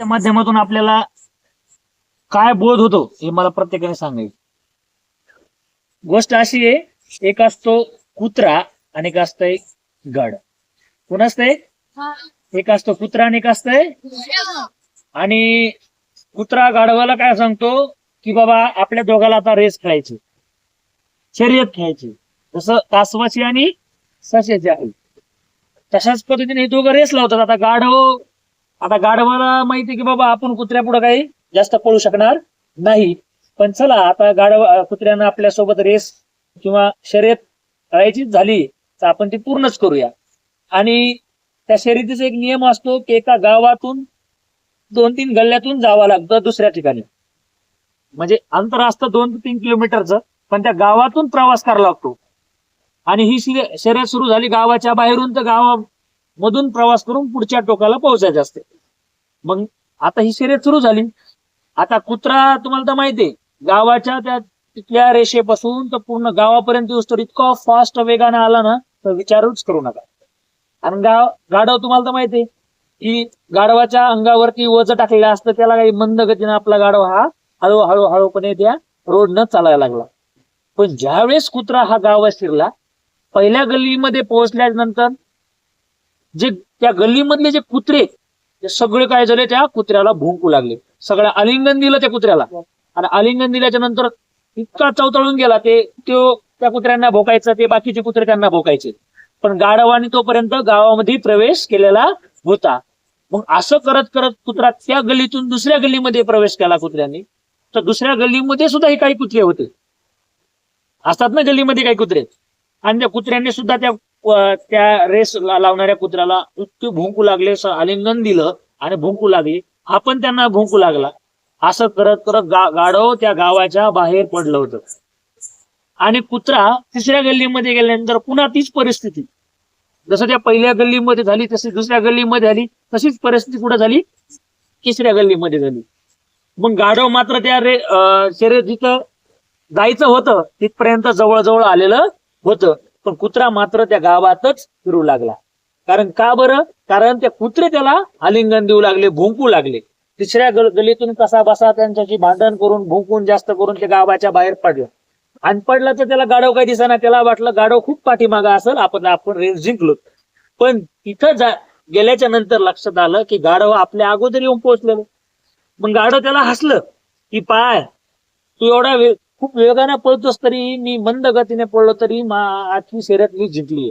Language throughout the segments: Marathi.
त्या माध्यमातून आपल्याला काय बोध होतो हे मला प्रत्येकाने सांगायचं. गोष्ट अशी आहे एक असतो कुत्रा आणि एक असतंय गड. कोण असतंय? एक असतो कुत्रा आणि एक असतंय आणि कुत्रा गाढवाला काय सांगतो की बाबा आपल्या दोघाला आता रेस खेळायची. शर्यत खेळायची. जसं कासवाची आणि सशाची आहे. तशाच पद्धतीने हे दोघं रेस लावतात. आता गाढव आता गाढवाला माहिती की बाबा आपण कुत्र्या पुढे काही जास्त पळू शकणार नाही. पण चला आता गाढव कुत्र्यानं आपल्यासोबत रेस किंवा शर्यत करायचीच झाली तर आपण ती पूर्णच करूया. आणि त्या शर्यतीचा एक नियम असतो की एका गावातून दोन तीन गल्ल्यातून जावं लागतं दुसऱ्या ठिकाणी. म्हणजे अंतर असतं दोन ते तीन किलोमीटरचं पण त्या गावातून प्रवास करावा लागतो. आणि ही शर्यत सुरू झाली गावाच्या बाहेरून तर गावामधून प्रवास करून पुढच्या टोकाला पोहोचायचे असते. मग आता ही शर्यत सुरू झाली. आता कुत्रा तुम्हाला तर माहितीये गावाच्या त्या तिथल्या रेषेपासून तर पूर्ण गावापर्यंत येऊस तर इतका फास्ट वेगाने आला ना तर विचारूच करू नका. आणि गाव गाढव तुम्हाला तर माहितीये की गाढवाच्या अंगावरती वज टाकलेलं असतं त्याला काही मंद गतीने आपला गाढव हा हळू हळू हळूपणे त्या रोडनं चालायला लागला. पण ज्यावेळेस कुत्रा हा गावात शिरला पहिल्या गल्लीमध्ये पोहोचल्यानंतर जे त्या गल्लीमधले जे कुत्रे ते सगळे काय झाले त्या कुत्र्याला भुंकू लागले. सगळ्या आलिंगन दिलं त्या कुत्र्याला. आणि आलिंगन दिल्याच्या नंतर इतका चवतळून गेला ते तो त्या कुत्र्यांना भोकायचा ते बाकीचे कुत्रे त्यांना भोकायचे. पण गाढवाने तोपर्यंत गावामध्ये प्रवेश केलेला होता. मग असं करत करत कुत्रा त्या गल्लीतून दुसऱ्या गल्लीमध्ये प्रवेश केला कुत्र्याने. तर दुसऱ्या गल्लीमध्ये सुद्धा हे काही कुत्रे होते. असतात ना गल्लीमध्ये काही कुत्रे. आणि त्या कुत्र्यांनी सुद्धा त्या त्या रेस लावणाऱ्या कुत्र्याला इतकी भुंकू लागले आलिंगन दिलं आणि भुंकू लागली. आपण त्यांना भुंकू लागला. असं करत करत गा- गाढव त्या गावाच्या बाहेर पडलं होतं. आणि कुत्रा तिसऱ्या गल्लीमध्ये गेल्यानंतर पुन्हा तीच परिस्थिती. जसं त्या पहिल्या गल्लीमध्ये झाली तशी दुसऱ्या गल्लीमध्ये झाली तशीच परिस्थिती कुठं झाली? तिसऱ्या गल्लीमध्ये झाली. मग गाढव मात्र त्या रे शरीर शर्यतीचं जायचं होतं तिथपर्यंत जवळजवळ आलेलं होतं. पण कुत्रा मात्र त्या गावातच फिरू लागला. कारण का बरं? कारण त्या कुत्रे त्याला आलिंगन देऊ लागले भुंकू लागले. तिसऱ्या गलीतून कसा बसा त्यांच्याशी भांडण करून भुंकून जास्त करून ते गावाच्या बाहेर पडलं. आणि पडलं तर त्याला गाढव काही दिसेना त्याला वाटलं गाढव खूप पाठीमागा असेल आपण आपण रेस जिंकलो पण तिथं जा गेल्याच्यानंतर लक्षात आलं की गाढव आपल्या अगोदर येऊन पोहोचलेलं. मग गाढव त्याला हसलं की पाय तू एवढा वे- खूप वेगाने पळतोस तरी मी मंद गतीने पळलो तरी आठवी आजची शर्यत मी जिंकली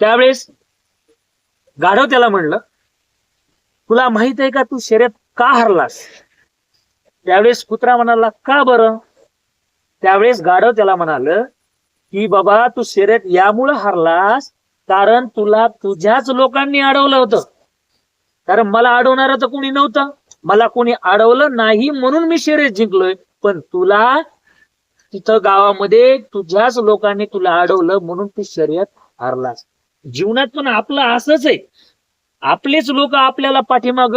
त्यावेळेस गाढव त्याला म्हणलं तुला माहीत आहे का तू शर्यत का हरलास? त्यावेळेस कुत्रा म्हणाला का बरं? त्यावेळेस गाढव त्याला म्हणाल की बाबा तू शर्यत यामुळं हरलास कारण तुला तुझ्याच लोकांनी अडवलं होतं. कारण मला अडवणार तर कोणी नव्हतं. मला कोणी अडवलं नाही म्हणून मी शर्यत जिंकलोय. पण तुला तिथं गावामध्ये तुझ्याच लोकांनी तुला अडवलं म्हणून तू शर्यत हारलास. जीवनात पण आपलं असंच आहे. आपलेच लोक आपल्याला पाठीमाग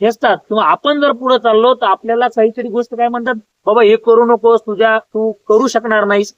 हेचतात किंवा आपण जर पुढे चाललो तर आपल्याला काहीतरी गोष्ट काय म्हणतात बाबा हे करू नकोस तुझ्या तू करू शकणार नाहीस.